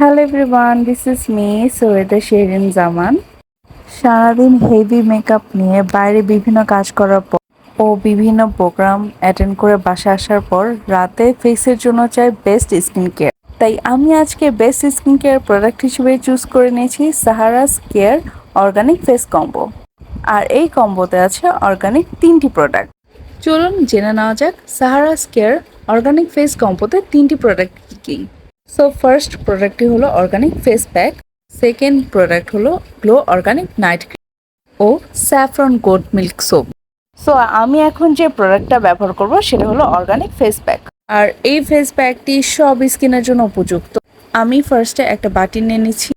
Hello everyone this is me Syeda Sherin Zaman সারাদিন heavy makeup নিয়ে বাইরে বিভিন্ন কাজ করার পর ও বিভিন্ন প্রোগ্রাম অ্যাটেন্ড করে বাসা আসার পর রাতে ফেসের জন্য চাই বেস্ট স্কিন কেয়ার তাই আমি আজকে বেস্ট স্কিন কেয়ার প্রোডাক্ট হিসেবে চুজ করে নিয়েছি Sahara's care organic face combo আর এই কম্বোতে আছে অর্গানিক তিনটি প্রোডাক্ট চলুন জেনে নেওয়া যাক সাহারাস কেয়ার অর্গানিক ফেস কম্বোতে তিনটি প্রোডাক্ট কী কী। সো ফার্স্ট প্রোডাক্টটি হলো organic face pack second product হলো গ্লো অর্গানিক নাইট ক্রিম ও saffron goat milk soap so আমি এখন যে প্রোডাক্টটা ব্যবহার করব সেটা হলো অর্গানিক ফেস প্যাক আর এই ফেস প্যাকটি সব স্কিনের জন্য উপযুক্ত। আমি ফার্স্টে একটা বাটি নিয়ে নিচ্ছি।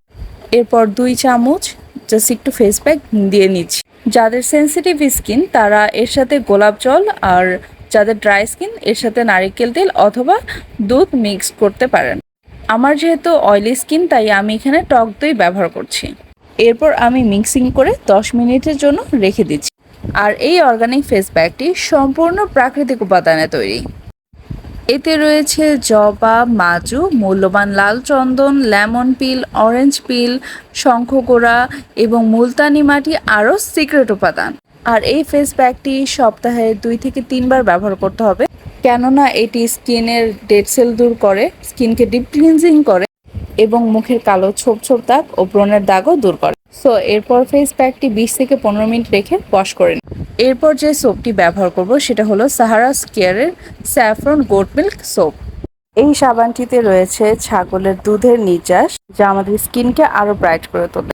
এরপর দুই চামচ জাস্ট একটু ফেস প্যাক দিয়ে নিচ্ছি। যাদের সেনসিটিভ স্কিন তারা এর সাথে গোলাপ জল আর যাদের ড্রাই স্কিন এর সাথে নারিকেল তেল অথবা দুধ মিক্স করতে পারেন। আমার যেহেতু অয়েলি স্কিন তাই আমি এখানে টক দই ব্যবহার করছি। এরপর আমি মিক্সিং করে 10 মিনিটের জন্য রেখে দিচ্ছি। আর এই অর্গানিক ফেস প্যাকটি সম্পূর্ণ প্রাকৃতিক উপাদানে তৈরি। এতে রয়েছে জবা, মাজু, মূল্যবান লাল চন্দন লেমন পিল অরেঞ্জ পিল শঙ্খগোড়া এবং মুলতানি মাটি আরও সিক্রেট উপাদান। আর এই ফেস প্যাকটি সপ্তাহে দুই থেকে তিনবার ব্যবহার করতে হবে। কেননা এটি স্কিনের ডেড সেল দূর করে, স্কিনকে ডিপ ক্লিনজিং করে এবং মুখের কালো ছোপ ছোপ দাগ ও ব্রণের দাগও দূর করে। সো, এরপর ফেস প্যাকটি বিশ থেকে পনেরো মিনিট রেখে ওয়াশ করে নিন। এরপর যে সোপটি ব্যবহার করব সেটা হলো সাহারা স্কেয়ারের স্যাফরন গোট মিল্ক সোপ এই সাবানটিতে রয়েছে ছাগলের দুধের নির্যাস, যা আমাদের স্কিনকে আরও ব্রাইট করে তোলে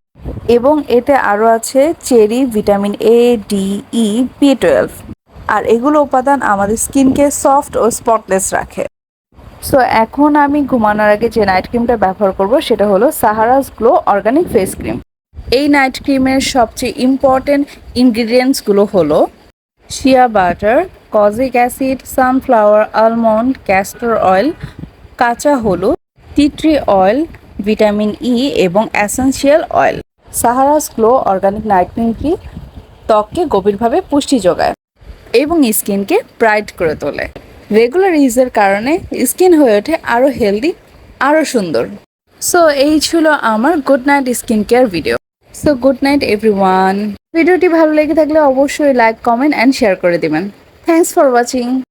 এবং এতে আরও আছে cherry, vitamin A D E B twelve আর এগুলো উপাদান আমাদের স্কিনকে সফট ও স্পটলেস রাখে। সো এখন আমি ঘুমানোর আগে যে নাইট ক্রিমটা ব্যবহার করব, সেটা হলো Sahara's glow organic face cream এই নাইট ক্রিমের সবচেয়ে ইম্পর্টেন্ট ইনগ্রিডিয়েন্টসগুলো হলো shea butter kojic acid sunflower almond castor oil কাঁচা হলুদ tea tree oil vitamin E এবং essential oil Sahara's glow organic night ক্রিমটি ত্বককে গভীরভাবে পুষ্টি যোগায়। এবং স্কিনকে ব্রাইট করে তোলে। রেগুলার ইউজের কারণে স্কিন হয়ে ওঠে আরও হেলদি আরও সুন্দর। সো এই ছিল আমার good night skin care video so good night everyone ভিডিওটি ভালো লেগে থাকলে অবশ্যই লাইক কমেন্ট অ্যান্ড শেয়ার করে দেবেন। Thanks for watching